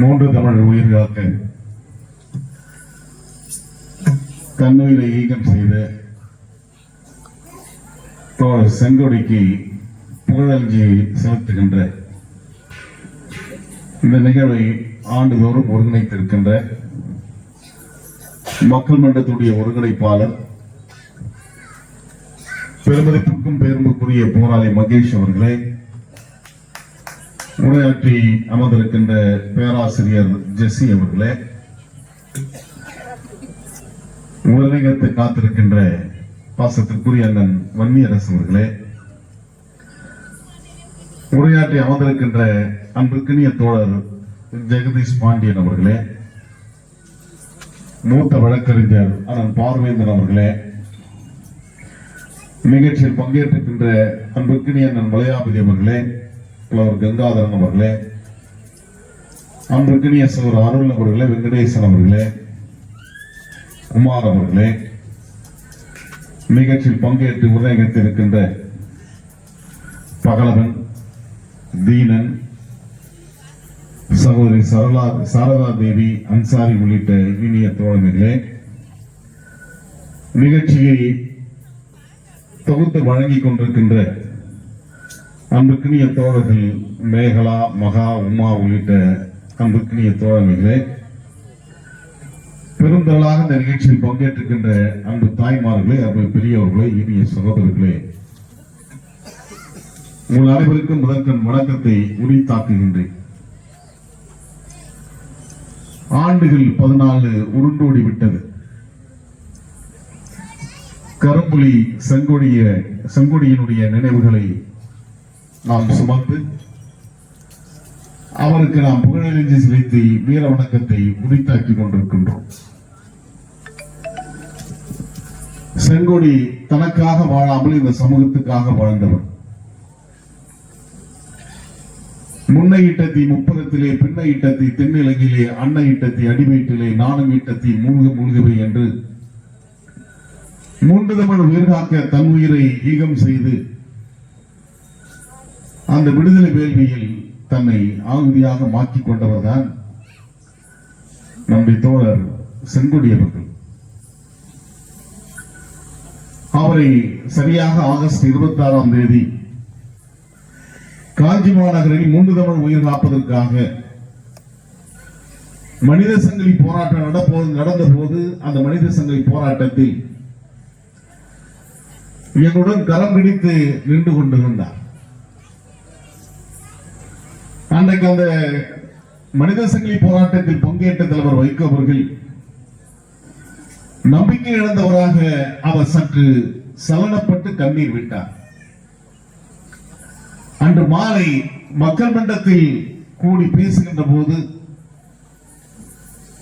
மூன்று தமிழ் உயிர் தன்னுயிரை ஈகம் செய்த தோழர் செங்கொடிக்கு புகழஞ்சி செலுத்துகின்ற இந்த நிகழ்வை ஆண்டுதோறும் ஒருங்கிணைத்திருக்கின்ற மக்கள் மன்றத்துடைய ஒருங்கிணைப்பாளர் பெருமதிப்புக்கும் பெருமைக்குரிய போராளி மகேஷ் அவர்களே உரையாற்றி அமர்ந்திருக்கின்ற பேராசிரியர் ஜெஸ்ஸி அவர்களே உலகத்தை காத்திருக்கின்ற பாசத்திற்குரிய அண்ணன் வன்னியரசு அவர்களே உரையாற்றி அமர்ந்திருக்கின்ற அன்பிற்கினிய தோழர் ஜெகதீஷ் பாண்டியன் அவர்களே மூத்த வழக்கறிஞர் அண்ணன் பார்வேந்தன் அவர்களே நிகழ்ச்சியில் பங்கேற்றிருக்கின்ற அன்பிற்கினிய அண்ணன் மலையாபதி அவர்களே புலவர் கங்காதரன் அவர்களே அன்பிற்கினிய சோர் அருள் அவர்களே வெங்கடேசன் அவர்களே குமார் அவர்களே நிகழ்ச்சியில் பங்கேற்று உரையகத்திருக்கின்ற பகலவன் தீனன் சகோதரி சரளா சாரதா தேவி அன்சாரி உள்ளிட்ட இனிய தோழமைகளே நிகழ்ச்சியை தொகுத்து வழங்கிக் கொண்டிருக்கின்ற அன்புக்கினிய தோழர்கள் மேகலா மகா உமா உள்ளிட்ட அன்புக்கினிய தோழர்களே பெருந்தளாக இந்த நிகழ்ச்சியில் பங்கேற்றிருக்கின்ற அன்பு தாய்மார்களே அன்பு பெரியவர்களே இனிய சகோதரர்களே உங்கள் அனைவருக்கும் முதற்கண் வணக்கத்தை உரித்தாக்குகின்றேன். ஆண்டுகள் பதினாலு உருண்டோடி விட்டது. கரும்புலி செங்கொடிய செங்கொடியினுடைய நினைவுகளை நாம் சுமந்து அவருக்கு நாம் புகழறிஞ்சி செலுத்தி வீர வணக்கத்தை உரித்தாக்கி கொண்டிருக்கின்றோம். செங்கொடி தனக்காக வாழாமல் இந்த சமூகத்துக்காக வாழ்ந்தவர். முன்னை ஈட்டத்தி முப்பதத்திலே பின்னை ஈட்டத்தி தென்னிலங்கிலே அன்னை ஈட்டத்தி அடிவயிற்றிலே நானும் ஈட்டத்தி மூழ்க மூழ்கவை என்று மூன்று தமிழ் உயிர்காக்க தன் உயிரை ஈகம் செய்து அந்த விடுதலை வேள்வியில் தன்னை ஆகுதியாக மாற்றிக் கொண்டவர்தான் நம்முடைய தோழர் செங்கொடி அவர்கள். அவரை சரியாக ஆகஸ்ட் இருபத்தி ஆறாம் தேதி காஞ்சி மாநகரில் மூன்று தமிழ் உயிர் காப்பதற்காக மனித சங்கிலி போராட்டம் நடப்போது நடந்த போது அந்த மனித சங்கிலி போராட்டத்தில் எங்களுடன் கரம் பிடித்து நின்று கொண்டிருந்தார். அன்றைக்கு அந்த மனித சங்கிலி போராட்டத்தில் பங்கேற்ற தலைவர் வைகோ அவர்கள் நம்பிக்கை இழந்தவராக அவர் சற்று சலனப்பட்டு கண்ணீர் விட்டார். அன்று மாலை மக்கள் மன்றத்தில் கூடி பேசுகின்ற போது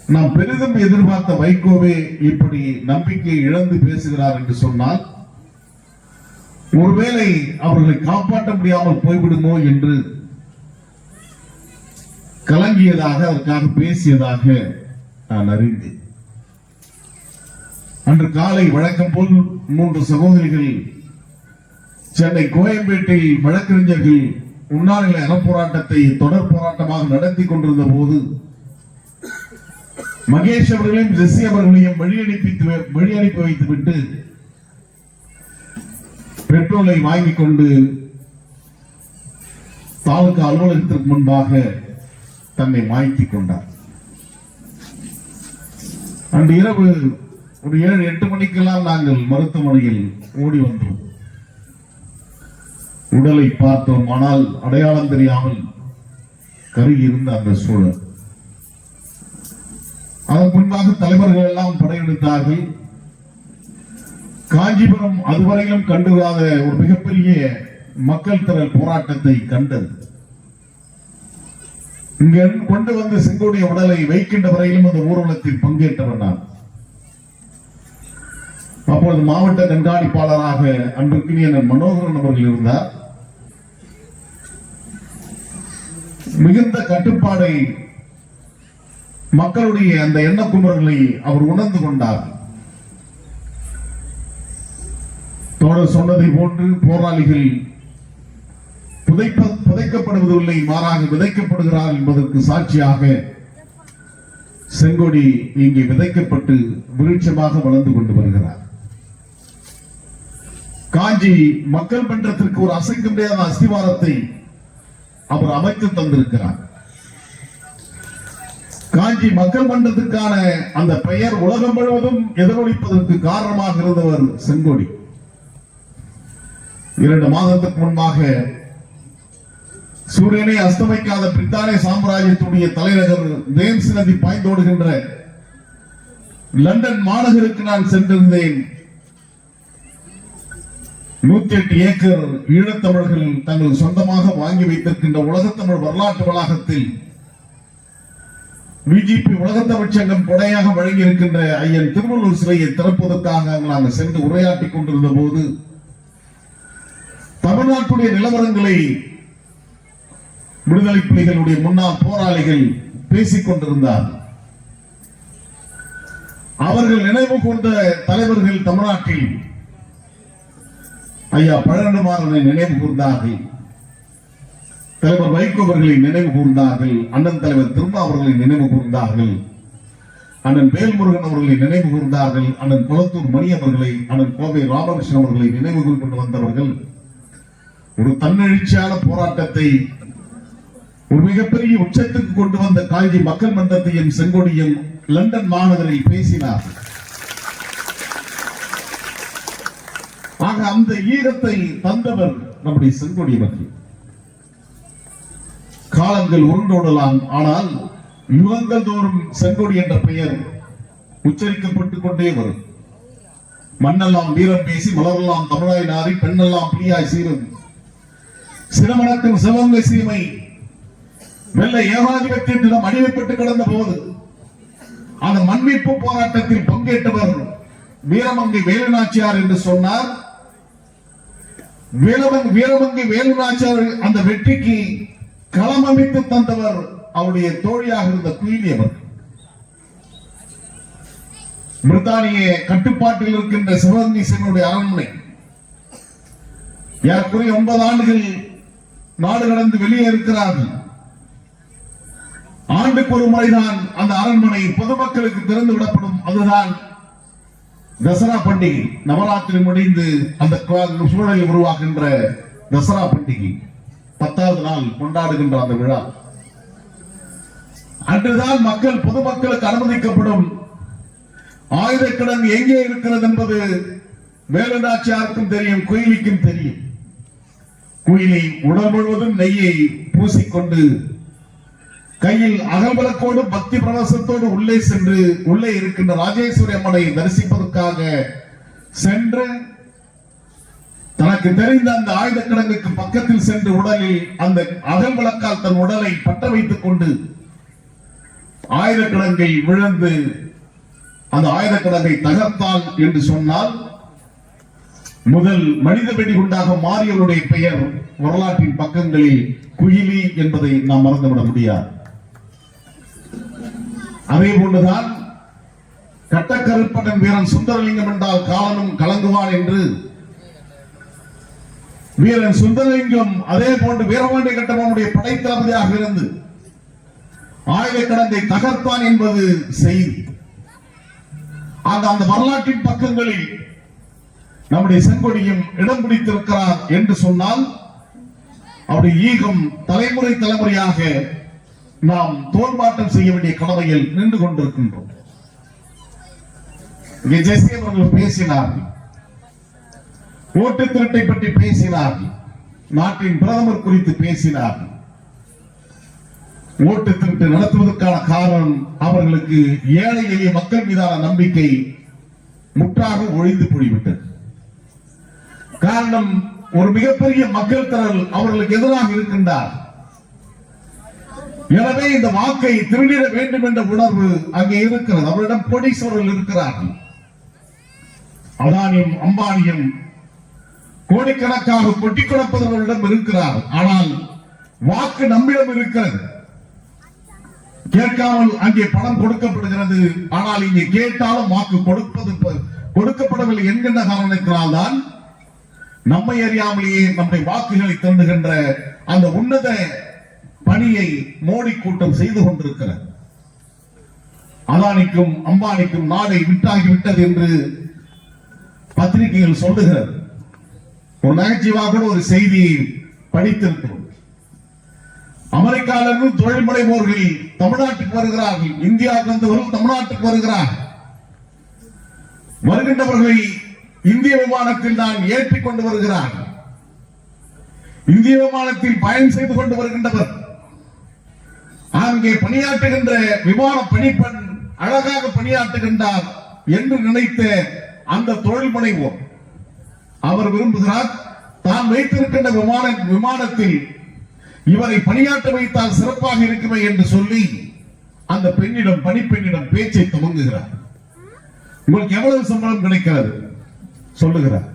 நாம் பெரிதும் எதிர்பார்த்த வைகோவே இப்படி நம்பிக்கை இழந்து பேசுகிறார் என்று சொன்னால் ஒருவேளை அவர்களை காப்பாற்ற முடியாமல் போய்விடுமோ என்று கலங்கியதாக அதற்காக பேசியதாக நான் அறிந்தேன். அன்று காலை வழக்கம் போல் மூன்று சகோதரிகள் சென்னை கோயம்பேட்டில் வழக்கறிஞர்கள் உண்ணாநிலை அறப்போராட்டத்தை தொடர் போராட்டமாக நடத்தி கொண்டிருந்த போது மகேஷ் அவர்களையும் ஜெஸ்ஸி அவர்களையும் வழியனுப்பி வழியனுப்பி வைத்துவிட்டு பெட்ரோலை வாங்கிக் கொண்டு தாலுகா அலுவலகத்திற்கு முன்பாக தன்னை மாய்த்திக் கொண்டார். அன்று இரவு ஒரு ஏழு எட்டு மணிக்கெல்லாம் நாங்கள் மருத்துவமனையில் ஓடி வந்தோம். உடலை பார்த்தோம் ஆனால் அடையாளம் தெரியாமல் கருகி இருந்த அந்த சூழல். அதன் முன்பாக தலைவர்கள் எல்லாம் படையெடுத்தார்கள். காஞ்சிபுரம் அதுவரையிலும் கண்டுவிடாத ஒரு மிகப்பெரிய மக்கள் திரள் போராட்டத்தை கண்டது. இங்க கொண்டு வந்து செங்கோடைய உடலை வைக்கின்ற வரையிலும் அந்த ஊர்வலத்தில் பங்கேற்றவர் நான். அப்பொழுது மாவட்ட கண்காணிப்பாளராக அன்பிற்கினிய மனோகரன் அவர்கள் இருந்தார். மிகுந்த கட்டுப்பாடை மக்களுடைய அந்த எண்ணக்குமர்களை அவர் உணர்ந்து கொண்டார். தோழர் சொன்னதை போன்று போராளிகள் புதைப்ப புதைக்கப்படுவதில்லை மாறாக விதைக்கப்படுகிறார் என்பதற்கு சாட்சியாக செங்கொடி இங்கே விதைக்கப்பட்டு விருட்சமாக வளர்ந்து கொண்டு வருகிறார். காஞ்சி மக்கள் மன்றத்திற்கு ஒரு அசைக்க முடியாத அஸ்திவாரத்தை அவர் அமைத்து தந்திருக்கிறார். காஞ்சி மக்கள் மன்றத்திற்கான அந்த பெயர் உலகம் முழுவதும் எதிரொலிப்பதற்கு காரணமாக இருந்தவர் செங்கோடி. இரண்டு மாதத்துக்கு முன்பாக சூரியனை அஸ்தமிக்காத பிரித்தானிய சாம்ராஜ்யத்துடைய தலைநகர் தேம்ஸ் நதி பாய்ந்தோடுகின்ற லண்டன் மாநகருக்கு நான் சென்றிருந்தேன். நூத்தி எட்டு ஏக்கர் ஈழத்தமிழர்கள் தங்கள் சொந்தமாக வாங்கி வைத்திருக்கின்ற உலகத்தமிழ் வரலாற்று வளாகத்தில் பிஜேபி உலகத்தமிழ் சங்கம் கொடையாக வழங்கி இருக்கின்ற ஐயன் திருவள்ளூர் சிலையை திறப்பதற்காக நாங்கள் சென்று உரையாற்றிக் கொண்டிருந்த போது தமிழ்நாட்டுடைய நிலவரங்களை விடுதலை புலிகளுடைய முன்னாள் போராளிகள் பேசிக் கொண்டிருந்தார்கள் அவர்கள் நினைவு கூர்ந்த தலைவர்கள் தமிழ்நாட்டில் ஐயா பழனிமாறனை நினைவு கூர்ந்தார்கள். தலைவர் வைகோ அவர்களை நினைவு கூர்ந்தார்கள். அண்ணன் தலைவர் திரும்ப அவர்களை நினைவு கூர்ந்தார்கள். அண்ணன் வேல்முருகன் அவர்களை நினைவு கூர்ந்தார்கள். அண்ணன் குளத்தூர் மணி அவர்களை அண்ணன் கோவை ராமகிருஷ்ணன் அவர்களை நினைவு கூர்ந்து வந்தவர்கள். ஒரு தன்னெழுச்சியான போராட்டத்தை ஒரு மிகப்பெரிய உச்சத்துக்கு கொண்டு வந்த காஞ்சி மக்கள் மன்றத்தையும் செங்கொடியும் லண்டன் மாநகரில் பேசினார். ஆக அந்த ஈரத்தை தந்தவர் நம்முடைய செங்கொடி பற்றி. காலங்கள் உருண்டோடலாம் ஆனால் யுகங்கள் தோறும் செங்கொடி என்ற பெயர் உச்சரிக்கப்பட்டுக் கொண்டே வரும். மண்ணெல்லாம் வீரம் பேசி மலரெல்லாம் தமிழாய் நாரி பெண்ணெல்லாம் பிரியாய் சீரும். சிரமணக்கும் சிவங்க சீமை வெள்ளை ஏகாதிபத்தியத்திடம் அடிமைப்பட்டு கிடந்த போது அந்த மண்மீட்பு போராட்டத்தில் பங்கேற்றவர் வீரமங்கை வேலுநாச்சியார் என்று சொன்னார். வீரமங்கை வீரமங்கை வேலுநாச்சியார் அந்த வெற்றிக்கு களமமைத்து தந்தவர் அவருடைய தோழியாக இருந்த குயிலி அவர். பிரித்தானிய கட்டுப்பாட்டில் இருக்கின்ற சிவகங்கை சிவனுடைய அரண்மனை. ஏறக்குறைய ஒன்பது ஆண்டுகள் நாடு கடந்து வெளியே இருக்கிறார்கள். ஆண்டுக்கு ஒரு முறைதான் அந்த அரண்மனை பொதுமக்களுக்கு திறந்து விடப்படும். அதுதான் தசரா பண்டிகை. நவராத்திரி முடிந்து அந்த சூழலை உருவாக்குகின்ற உருவாகின்ற தசரா பண்டிகை. பத்தாவது நாள் கொண்டாடுகின்ற அந்த விழா. அன்றுதான் மக்கள் பொதுமக்களுக்கு அனுமதிக்கப்படும். ஆயுத எங்கே இருக்கிறது என்பது வேலுநாச்சியாருக்கும் தெரியும் குயிலிக்கும் தெரியும். குயிலை உடல் முழுவதும் நெய்யை பூசிக்கொண்டு கையில் அகல்வலக்கோடு பக்தி பிரவசத்தோடு உள்ளே சென்று உள்ளே இருக்கின்ற ராஜேஸ்வரி அம்மனை தரிசிப்பதற்காக சென்று தனக்கு தெரிந்த அந்த ஆயுத கிடங்குக்கு பக்கத்தில் சென்று உடலில் அந்த அகல் விளக்கால் தன் உடலை பட்ட வைத்துக் கொண்டு ஆயுத கிடங்கை விழுந்து அந்த ஆயுத கிடங்கை தகர்த்தாள் என்று சொன்னால் முதல் மனித வெடிகுண்டாக மாறியவருடைய பெயர் வரலாற்றின் பக்கங்களில் குயிலி என்பதை நாம் மறந்துவிட முடியாது. அதே போன்றுதான் கட்டக்கருப்பன் வீரன் சுந்தரலிங்கம் என்றால் காலனும் கலங்குவான் என்று வீரன் சுந்தரலிங்கம் அதே போன்று வீரபாண்டிய கட்டபொம்மனுடைய படைத்தளபதியாக இருந்து ஆயுத தகர்த்தான் என்பது செய்தி. அந்த அந்த வரலாற்றின் பக்கங்களில் நம்முடைய செங்கொடியும் இடம் பிடித்திருக்கிறார் என்று சொன்னால் அவருடைய ஈகம் தலைமுறை தலைமுறையாக நாம் தோல்மாட்டம் செய்ய வேண்டிய கடமையில் நின்று கொண்டிருக்கின்றோம். அவர்கள் பேசினார்கள் ஓட்டு திருட்டை பற்றி பேசினார்கள் நாட்டின் பிரதமர் குறித்து பேசினார்கள் ஓட்டு திருட்டு நடத்துவதற்கான காரணம் அவர்களுக்கு ஏழை எளிய மக்கள் மீதான நம்பிக்கை முற்றாக ஒழிந்து போய்விட்டது. காரணம் ஒரு மிகப்பெரிய மக்கள் திரள் அவர்களுக்கு எதிராக இருக்கின்றார். எனவே இந்த வாக்கை திருடிட வேண்டும் என்ற உணர்வு அங்கே இருக்கிறது. அவரிடம் கோடீஸ்வரர்கள் இருக்கிறார்கள். அதானியும் அம்பானியும் கோடிக்கணக்காக கொட்டி கொடுப்பவர்களிடம் இருக்கிறார் ஆனால் வாக்கு நம்மிடம் இருக்கிறது. கேட்காமல் அங்கே பணம் கொடுக்கப்படுகிறது. ஆனால் இங்கே கேட்டாலும் வாக்கு கொடுப்பது கொடுக்கப்படவில்லை என்கின்ற காரணத்தினால்தான் நம்மை அறியாமலேயே நம்முடைய வாக்குகளை தந்துகின்ற அந்த உன்னத பணியை மோடி கூட்டம் செய்து கொண்டிருக்கிறது. அதானிக்கும் அம்பானிக்கும் நாடை விட்டாகிவிட்டது என்று பத்திரிகைகள் சொல்லுகிறது. ஒரு நகைச்சுவாக ஒரு செய்தியை படித்திருக்கிறோம். அமெரிக்காவிலிருந்து தொழில் முனைவோர்கள் தமிழ்நாட்டுக்கு வருகிறார்கள். இந்தியாவுக்கு வந்தவர்கள் தமிழ்நாட்டுக்கு வருகிறார்கள். வருகின்றவர்களை இந்திய விமானத்தில் தான் ஏற்றிக் கொண்டு வருகிறார்கள். இந்திய விமானத்தில் பயணம் செய்து கொண்டு வருகின்றவர் அங்கே பணியாற்றுகின்ற விமான பணிப்பெண் அழகாக பணியாற்றுகின்றார் என்று நினைத்த அந்த தொழில் முனைவோர். அவர் விரும்புகிறார் தான் வைத்திருக்கின்ற விமான விமானத்தில் இவரை பணியாற்ற வைத்தால் சிறப்பாக இருக்குமே என்று சொல்லி அந்த பெண்ணிடம் பணிப்பெண்ணிடம் பேச்சை துவங்குகிறார். உங்களுக்கு எவ்வளவு சம்பளம் கிடைக்கிறது? சொல்லுகிறார்.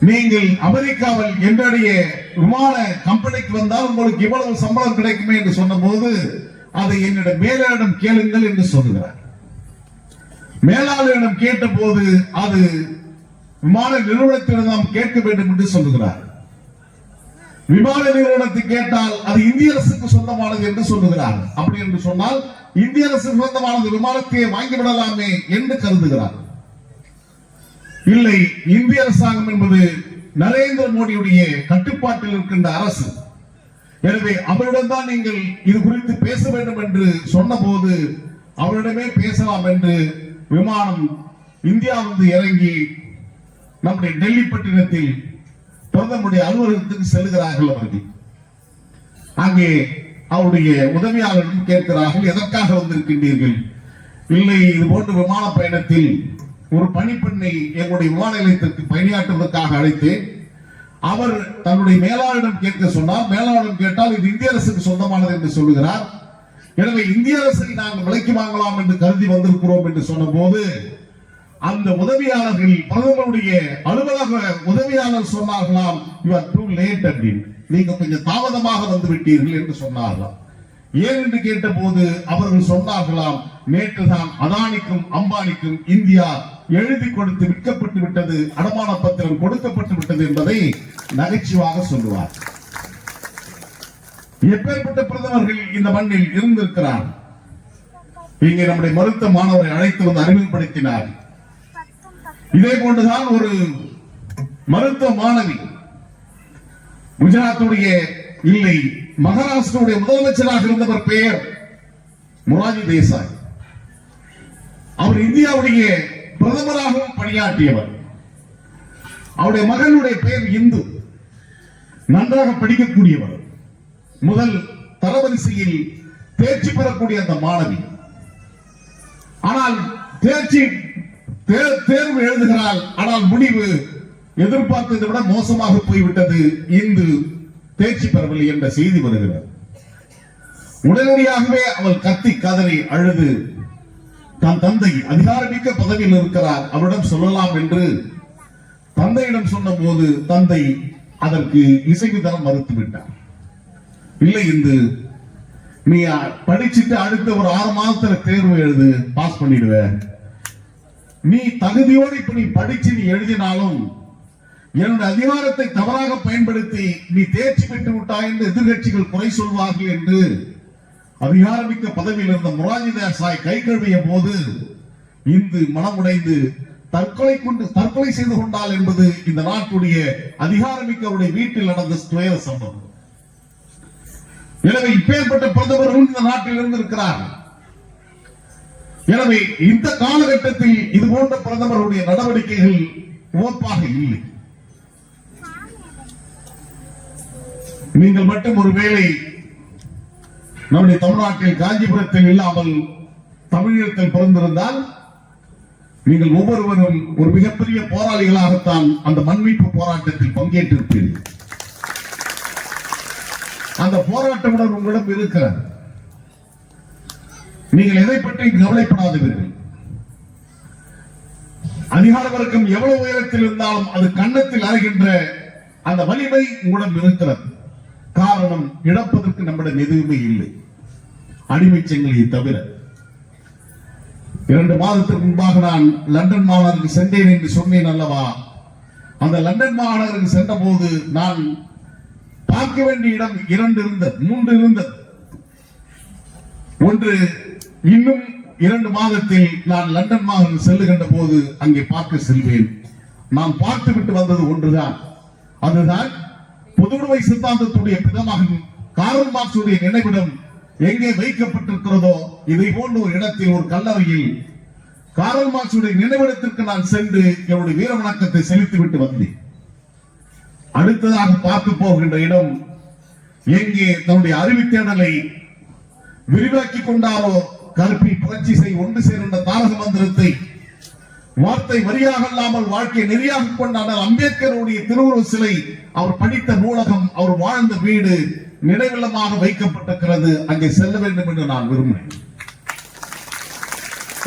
நீங்கள் அமெரிக்காவில் என்னுடைய விமான கம்பெனிக்கு வந்தால் உங்களுக்கு இவ்வளவு சம்பளம் கிடைக்குமே என்று சொன்னபோது அதை என்னிடம் மேலாளரிடம் கேளுங்கள் என்று சொல்லுகிறார். மேலாளரிடம் கேட்டபோது அது விமான நிறுவனத்திடம் நாம் கேட்க வேண்டும் என்று சொல்லுகிறார். விமான நிறுவனத்தை கேட்டால் அது இந்திய அரசுக்கு சொந்தமானது என்று சொல்லுகிறார். அப்படி என்று சொன்னால் இந்திய அரசுக்கு சொந்தமானது விமானத்தையே வாங்கிவிடலாமே என்று கருதுகிறார். இல்லை இந்திய அரசாங்கம் என்பது நரேந்திர மோடியுடைய கட்டுப்பாட்டில் இருக்கின்ற அரசு. எனவே அவரிடம் தான் நீங்கள் இது குறித்து பேச வேண்டும் என்று சொன்னபோது அவரிடமே பேசலாம் என்று விமானம் இந்தியாவிலிருந்து இறங்கி நம்முடைய டெல்லி பட்டினத்தில் பிரதமருடைய அலுவலகத்துக்கு செல்கிறார்கள் அவர்கள். அங்கே அவருடைய உதவியாளர்கள் கேட்கிறார்கள் எதற்காக வந்திருக்கின்றீர்கள்? இல்லை இது போன்ற விமான பயணத்தில் ஒரு பணிப்பெண்ணை எங்களுடைய விமான நிலையத்திற்கு பணியாற்றுவதற்காக அழைத்தேன். அவர் தன்னுடைய மேலாளரிடம் கேட்க சொன்னார். மேலாளரிடம் கேட்டால் இது இந்திய அரசுக்கு சொந்தமானது என்று சொல்லுகிறார். எனவே இந்திய அரசை நாங்கள் விலைக்கு வாங்கலாம் என்று கருதி வந்திருக்கிறோம் என்று சொன்னபோது அந்த உதவியாளர்கள் பிரதமருடைய அலுவலக உதவியாளர் சொன்னார்களாம் யூ ஆர் டூ லேட் அப்படின்னு. நீங்க கொஞ்சம் தாமதமாக வந்து விட்டீர்கள் என்று சொன்னார்களாம். ஏன் என்று கேட்டபோது அவர்கள் சொன்னார்களாம் நேற்றுதான் அதானிக்கும் அம்பானிக்கும் இந்தியா எழுதி கொடுத்து விற்கப்பட்டு விட்டது அடமான பத்திரம் கொடுக்கப்பட்டு விட்டது என்பதை நகைச்சுவாக சொல்லுவார். எப்பேற்பட்ட பிரதமர்கள் இந்த மண்ணில் இருந்திருக்கிறார்? இங்கே நம்முடைய மருத்துவ மாணவரை அழைத்து வந்து அறிமுகப்படுத்தினார். இதே போன்றுதான் ஒரு மருத்துவ மாணவி குஜராத்துடைய இல்லை மகாராஷ்டிராவுடைய முதலமைச்சராக இருந்தவர் பெயர் முராஜி தேசாய். அவர் இந்தியாவுடைய பிரதமராகவும் பணியாற்றியவர். அவருடைய மகனுடைய பெயர் இந்து. நன்றாக படிக்கக்கூடியவர். முதல் தரவரிசையில் தேர்ச்சி பெறக்கூடிய அந்த மாணவி. ஆனால் தேர்ச்சி தேர்வு எழுதுகிறாள். ஆனால் முடிவு எதிர்பார்த்ததை விட மோசமாக போய்விட்டது. இந்து தேர்ச்சி பெறவில்லை என்ற செய்தி வருகிறது. உடனடியாகவே அவள் கத்தி கதறி அழுது தன் தந்தை அதிகாரமிக்க பதவியில் இருக்கிறார். அவரிடம் சொல்லலாம் என்று தந்தையிடம் சொன்னபோது தந்தை அதற்கு இசைவு தர மறுத்துவிட்டார். இல்லை இந்து நீ படிச்சுட்டு அடுத்த ஒரு ஆறு மாதத்துல தேர்வு எழுது பாஸ் பண்ணிடுவ. நீ தகுதியோடு இப்ப நீ படிச்சு நீ எழுதினாலும் என்னுடைய அதிகாரத்தை தவறாக பயன்படுத்தி நீ தேர்ச்சி பெற்று விட்டாய் என்று எதிர்கட்சிகள் குறை சொல்வார்கள் என்று அதிகாரமிக்க பதவியில் இருந்த முராஜி தேசாய் கை கழுவிய போது இந்து மனமுடைந்து தற்கொலை கொண்டு தற்கொலை செய்து கொண்டால் என்பது இந்த நாட்டுடைய அதிகாரமிக்கவருடைய வீட்டில் நடந்த துயர சம்பவம். எனவே இப்பேற்பட்ட பிரதமர்கள் இந்த நாட்டில் இருந்திருக்கிறார். எனவே இந்த காலகட்டத்தில் இது போன்ற பிரதமருடைய நடவடிக்கைகள் ஓப்பாக இல்லை. நீங்கள் மட்டும் ஒருவேளை நம்முடைய தமிழ்நாட்டில் காஞ்சிபுரத்தில் இல்லாமல் தமிழகத்தில் பிறந்திருந்தால் நீங்கள் ஒவ்வொருவரும் ஒரு மிகப்பெரிய போராளிகளாகத்தான் அந்த மண்மீட்பு போராட்டத்தில் பங்கேற்றிருப்பீர்கள். அந்த போராட்ட உணர்வு உங்களிடம் இருக்கிறது. நீங்கள் எதை பற்றி கவலைப்படாதீர்கள் அதிகார வர்க்கம் எவ்வளவு உயரத்தில் இருந்தாலும் அது கன்னத்தில் அறைகின்ற அந்த வலிமை உங்களிடம் இருக்கிறது. காரணம் இழப்பதற்கு நம்மிடம் எதுவுமே இல்லை. அடிமைச்சங்களை சங்கிலியை தவிர. இரண்டு மாதத்திற்கு முன்பாக நான் லண்டன் மாநகருக்கு சென்றேன் என்று சொன்னேன் அல்லவா? அந்த லண்டன் மாநகருக்கு சென்ற போது நான் பார்க்க வேண்டிய இடம் இரண்டு இருந்தது மூன்று இருந்தது. ஒன்று இன்னும் இரண்டு மாதத்தில் நான் லண்டன் மாதம் செல்லுகின்ற போது அங்கே பார்க்க செல்வேன். நான் பார்த்து விட்டு வந்தது ஒன்றுதான். அதுதான் பொதுவுடைமை சித்தாந்தத்துடைய பிதமகன் காரல் மார்க்சுடைய நினைவிடம் எங்கே வைக்கப்பட்டிருக்கிறதோ இதை போன்ற ஒரு இடத்தில் ஒரு கல்லறையில் காரல் மார்க்சுடைய நினைவிடத்திற்கு நான் சென்று என்னுடைய வீர வணக்கத்தை செலுத்தி விட்டு வந்தேன். அடுத்ததாக பார்க்க போகின்ற இடம் எங்கே தன்னுடைய அறிவித்தேடலை விரிவாக்கி கொண்டாரோ கருப்பி புரட்சி செய் ஒன்று சேர்ந்த தாரக மந்திரத்தை வார்த்தை வரியாக இல்லாமல் வாழ்க்கையை நெறியாக கொண்டாட அம்பேத்கருடைய திருவுருவ சிலை அவர் படித்த நூலகம் அவர் வாழ்ந்த வீடு நினைவில்லமாக வைக்கப்பட்டிருக்கிறது. அங்கே செல்ல வேண்டும் என்று நான் விரும்பினேன்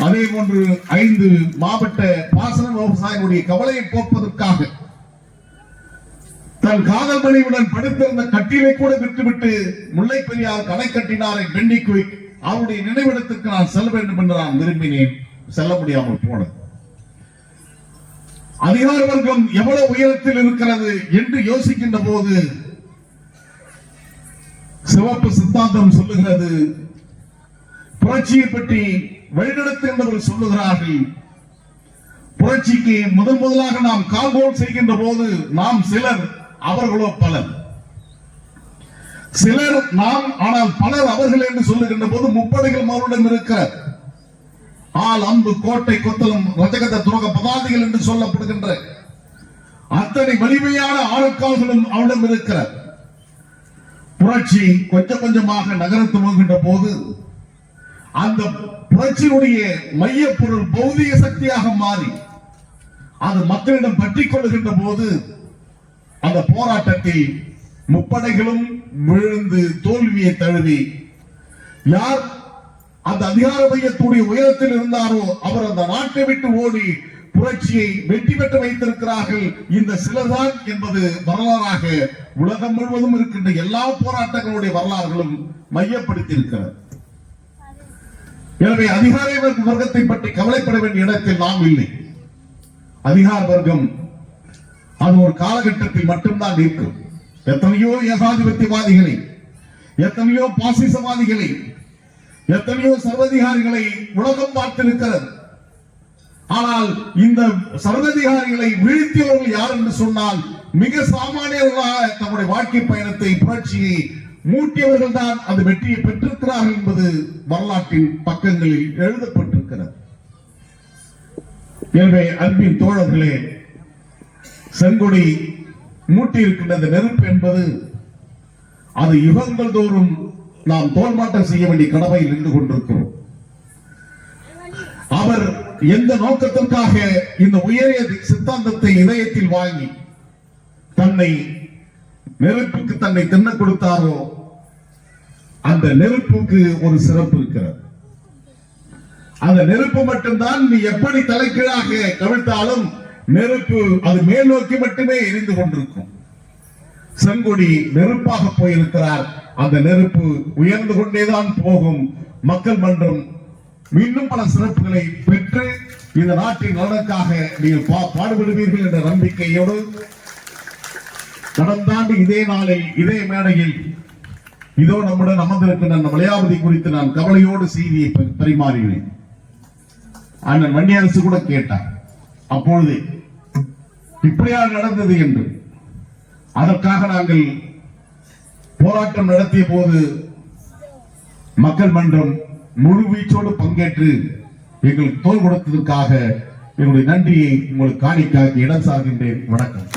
அதே போன்று ஐந்து மாவட்ட பாசன விவசாயிகளுடைய கவலையை போக்குவதற்காக தன் காதல் மனைவியுடன் படுத்திருந்த கட்டிலை கூட விட்டுவிட்டு முல்லை பெரியார் கணை கட்டினாரை பெண்டிக்கு அவருடைய நினைவிடத்திற்கு நான் செல்ல வேண்டும் என்று நான் விரும்பினேன். செல்ல முடியாமல் போனது. அதிகார வர்க்கம் எவ்வளவு உயரத்தில் இருக்கிறது என்று யோசிக்கின்ற போது சிவப்பு சித்தாந்தம் சொல்லுகிறது. புரட்சியை பற்றி வழிநடத்துகின்றவர்கள் சொல்லுகிறார்கள். புரட்சிக்கு முதன் முதலாக நாம் கால்கோல் செய்கின்ற போது நாம் சிலர் அவர்களோ பலர். சிலர் நாம் ஆனால் பலர் அவர்கள் என்று சொல்லுகின்ற போது முப்படைகள் அவருடன் இருக்கிறார். ஆள் அம்பு கோட்டை கொத்தலும் ரஜகத துரோக பதாதிகள் என்று சொல்லப்படுகின்ற அத்தனை வலிமையான ஆளுக்கால்களும் அவரிடம் இருக்கிறார் புரட்சி கொஞ்சம் கொஞ்சமாக நகரத்து போகின்ற போது அந்த புரட்சியினுடைய மைய பொருள் பௌதிக சக்தியாக மாறி அது மக்களிடம் பற்றி கொள்ளுகின்ற போது அந்த போராட்டத்தில் முப்படைகளும் விழுந்து தோல்வியை தழுவி யார் அந்த அதிகார மையத்துடைய உயரத்தில் இருந்தாரோ அவர் அந்த நாட்டை விட்டு ஓடி புரட்சியை வெற்றி பெற்று வைத்திருக்கிறார்கள். இந்த சிலர்தான் என்பது வரலாறாக உலகம் முழுவதும் இருக்கின்ற எல்லா போராட்டங்களுடைய வரலாறுகளும் மையப்படுத்தி இருக்கிறது எனவே அதிகார வர்க்கத்தை பற்றி கவலைப்பட வேண்டிய இடத்தில் நாம் இல்லை. அதிகார வர்க்கம் அது ஒரு காலகட்டத்தில் மட்டும்தான் நிற்கும் எத்தனையோ ஏகாதிபத்தியவாதிகளை எத்தனையோ பாசிசவாதிகளை எத்தனையோ சர்வதிகாரிகளை உலகம் பார்த்திருக்கிறது. ஆனால் இந்த சர்வதிகாரிகளை வீழ்த்தியவர்கள் யார் என்று சொன்னால் மிக சாமானியர்களாக தம்முடைய வாழ்க்கை பயணத்தை புரட்சியை மூட்டியவர்கள் தான் அந்த வெற்றியை பெற்றிருக்கிறார்கள் என்பது வரலாற்றின் பக்கங்களில் எழுதப்பட்டிருக்கிறது. எனவே அன்பின் தோழர்களே செங்கொடி மூட்டியிருக்கின்ற அந்த நெருப்பு என்பது அது யுகங்கள் தோறும் நாம் தோல்மாட்டம் செய்ய வேண்டிய கடமையில் நின்று கொண்டிருக்கிறோம். அவர் எந்த நோக்கத்திற்காக இந்த உயரிய சித்தாந்தத்தை இதயத்தில் வாங்கி தன்னை நெருப்புக்கு தன்னை தின்ன கொடுத்தாரோ அந்த நெருப்புக்கு ஒரு சிறப்பு இருக்கிறது. அந்த நெருப்பு மட்டும்தான் நீ எப்படி தலைக்கீழாக கவிழ்த்தாலும் நெருப்பு அது மேல் நோக்கி மட்டுமே எரிந்து கொண்டிருக்கும். செங்கொடி நெருப்பாக போயிருக்கிறார். அந்த நெருப்பு உயர்ந்து கொண்டேதான் போகும். மக்கள் மன்றம் மீண்டும் பல சிறப்புகளை பெற்று இந்த நாட்டின் நலனுக்காக நீங்கள் பா- பாடுபடுவீர்கள் என்ற நம்பிக்கையோடு கடந்தாண்டு இதே நாளில் இதே மேடையில் இதோ நம்முடன் அமர்ந்திருக்கின்ற அந்த மலையாவதி குறித்து நான் கவலையோடு செய்தியை பரிமாறினேன். அண்ணன் வன்னியரசு கூட கேட்டார். அப்பொழுது இப்படியா நடந்தது என்று. அதற்காக நாங்கள் போராட்டம் நடத்திய போது மக்கள் மன்றம் முழு வீச்சோடு பங்கேற்று எங்களுக்கு தோல் கொடுத்ததற்காக எங்களுடைய நன்றியை உங்களுக்கு காணிக்காக்கி இடம் சார்கின்றேன். வணக்கம்.